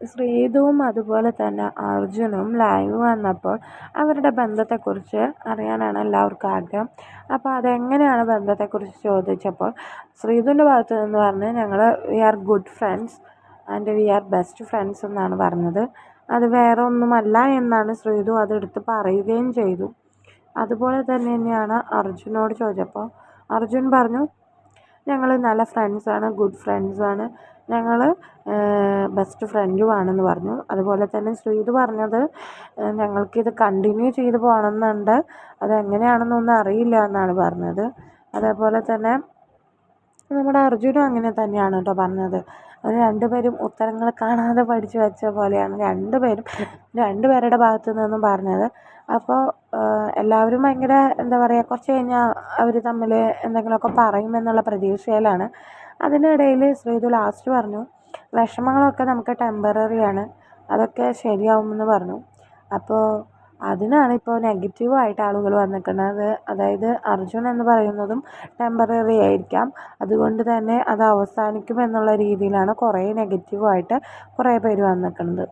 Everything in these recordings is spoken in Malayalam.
ശ്രീതുവും അതുപോലെ തന്നെ അർജുനും ലൈവ് വന്നപ്പോൾ അവരുടെ ബന്ധത്തെക്കുറിച്ച് അറിയാനാണ് എല്ലാവർക്കും ആഗ്രഹം. അപ്പോൾ അതെങ്ങനെയാണ് ബന്ധത്തെക്കുറിച്ച് ചോദിച്ചപ്പോൾ ശ്രീതുവിന്റെ ഭാഗത്ത് നിന്ന് പറഞ്ഞ് ഞങ്ങൾ we are good friends and we are best friends എന്നാണ് പറഞ്ഞത്. അത് വേറെ ഒന്നുമല്ല എന്നാണ് ശ്രീതു അതെടുത്ത് പറയുകയും ചെയ്തു. അതുപോലെ തന്നെ തന്നെയാണ് അർജുനോട് ചോദിച്ചപ്പോൾ അർജുൻ പറഞ്ഞു ഞങ്ങൾ നല്ല ഫ്രണ്ട്സാണ് ഗുഡ് ഫ്രണ്ട്സാണ് ഞങ്ങൾ ബെസ്റ്റ് ഫ്രണ്ടുമാണെന്ന് പറഞ്ഞു. അതുപോലെ തന്നെ ശ്രീതു പറഞ്ഞത് ഞങ്ങൾക്കിത് കണ്ടിന്യൂ ചെയ്ത് പോകണമെന്നുണ്ട്. അതെങ്ങനെയാണെന്നൊന്നും അറിയില്ല എന്നാണ് പറഞ്ഞത്. അതേപോലെ തന്നെ നമ്മുടെ അർജുനും അങ്ങനെ തന്നെയാണ് കേട്ടോ പറഞ്ഞത്. അവർ രണ്ടുപേരും ഉത്തരങ്ങൾ കാണാതെ പഠിച്ചു വെച്ച പോലെയാണ് രണ്ടുപേരും രണ്ടുപേരുടെ ഭാഗത്തു നിന്നും പറഞ്ഞത്. അപ്പോൾ എല്ലാവരും ഭയങ്കര എന്താ പറയുക കുറച്ച് കഴിഞ്ഞാൽ അവർ തമ്മിൽ എന്തെങ്കിലുമൊക്കെ പറയുമെന്നുള്ള പ്രതീക്ഷയിലാണ്. അതിനിടയിൽ ശ്രീതു ലാസ്റ്റ് പറഞ്ഞു വിഷമങ്ങളൊക്കെ നമുക്ക് ടെമ്പററിയാണ് അതൊക്കെ ശരിയാവുമെന്ന് പറഞ്ഞു. അപ്പോൾ അതിനാണ് ഇപ്പോൾ നെഗറ്റീവായിട്ട് ആളുകൾ വന്നിരിക്കുന്നത്. അതായത് അർജുൻ എന്ന് പറയുന്നതും ടെമ്പററി ആയിരിക്കാം. അതുകൊണ്ട് തന്നെ അത് അവസാനിക്കും എന്നുള്ള രീതിയിലാണ് കുറേ നെഗറ്റീവായിട്ട് കുറേ പേര് വന്നിരിക്കുന്നത്.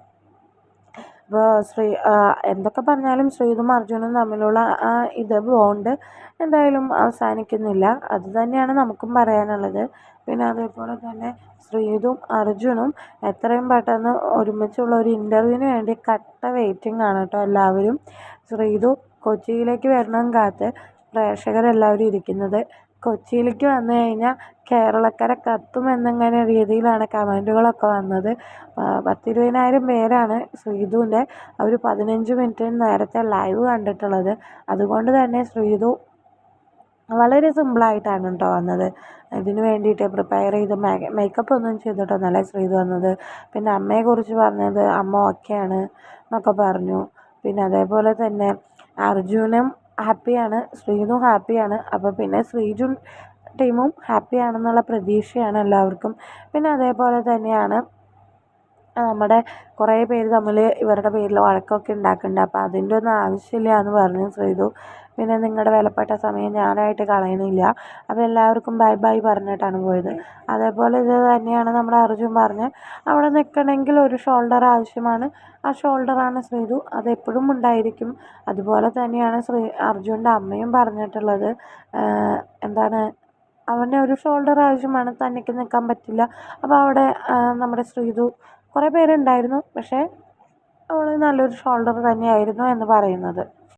അപ്പോൾ ശ്രീ എന്തൊക്കെ പറഞ്ഞാലും ശ്രീതും അർജുനും തമ്മിലുള്ള ആ ഇത് ബോണ്ട് എന്തായാലും അവസാനിക്കുന്നില്ല. അത് തന്നെയാണ് നമുക്കും പറയാനുള്ളത്. പിന്നെ അതേപോലെ തന്നെ ശ്രീതും അർജുനും എത്രയും പെട്ടെന്ന് ഒരുമിച്ചുള്ള ഒരു ഇന്റർവ്യൂവിന് വേണ്ടി കട്ട വെയിറ്റിംഗ് ആണ് കേട്ടോ എല്ലാവരും. ശ്രീതു കൊച്ചിയിലേക്ക് വരണം കാത്ത് പ്രേക്ഷകരെല്ലാവരും ഇരിക്കുന്നത്. കൊച്ചിയിലേക്ക് വന്നു കഴിഞ്ഞാൽ കേരളക്കര കത്തുമെന്നിങ്ങനെ രീതിയിലാണ് കമന്റുകളൊക്കെ വന്നത്. പത്തിരുപതിനായിരം പേരാണ് ശ്രീതുവിന്റെ ഒരു പതിനഞ്ച് മിനിറ്റിന് നേരത്തെ ലൈവ് കണ്ടിട്ടുള്ളത്. അതുകൊണ്ട് തന്നെ ശ്രീതു വളരെ സിമ്പിളായിട്ടാണ് കേട്ടോ വന്നത്. ഇതിന് വേണ്ടിയിട്ട് പ്രിപ്പയർ ചെയ്ത് മേക്കപ്പ് ഒന്നും ചെയ്തിട്ടൊന്നുമല്ല ശ്രീതു വന്നത്. പിന്നെ അമ്മയെക്കുറിച്ച് പറഞ്ഞത് അമ്മ ഓക്കെയാണ് എന്നൊക്കെ പറഞ്ഞു. പിന്നെ അതേപോലെ തന്നെ അർജുനും ഹാപ്പിയാണ്. ശ്രീനു ഹാപ്പിയാണ്. അപ്പോൾ പിന്നെ ശ്രീജു ടീമും ഹാപ്പിയാണെന്നുള്ള പ്രതീക്ഷയാണ് എല്ലാവർക്കും. പിന്നെ അതേപോലെ തന്നെയാണ് നമ്മുടെ കുറേ പേര് തമ്മിൽ ഇവരുടെ പേരിൽ വഴക്കൊക്കെ ഉണ്ടാക്കുന്നുണ്ട് അപ്പോൾ അതിന്റെ ഒന്നും ആവശ്യമില്ല എന്ന് പറഞ്ഞു ശ്രീധു പിന്നെ നിങ്ങളുടെ വിലപ്പെട്ട സമയം ഞാനായിട്ട് കളയണില്ല. അപ്പോൾ എല്ലാവർക്കും ബൈ ബൈ പറഞ്ഞിട്ടാണ് പോയത്. അതേപോലെ ഇത് തന്നെയാണ് നമ്മുടെ അർജുൻ പറഞ്ഞ്. അവിടെ നിൽക്കണമെങ്കിൽ ഒരു ഷോൾഡർ ആവശ്യമാണ്. ആ ഷോൾഡറാണ് ശ്രീതു. അതെപ്പോഴും ഉണ്ടായിരിക്കും. അതുപോലെ തന്നെയാണ് ശ്രീ അർജുന്റെ അമ്മയും പറഞ്ഞിട്ടുള്ളത്. എന്താണ് അവന് ഒരു ഷോൾഡർ ആവശ്യമാണ്. തന്നെക്ക് നിൽക്കാൻ പറ്റില്ല. അപ്പോൾ അവിടെ നമ്മുടെ ശ്രീതു കുറേ പേരുണ്ടായിരുന്നു പക്ഷേ അവൾ നല്ലൊരു ഷോൾഡർ തന്നെയായിരുന്നു എന്ന് പറയുന്നത്.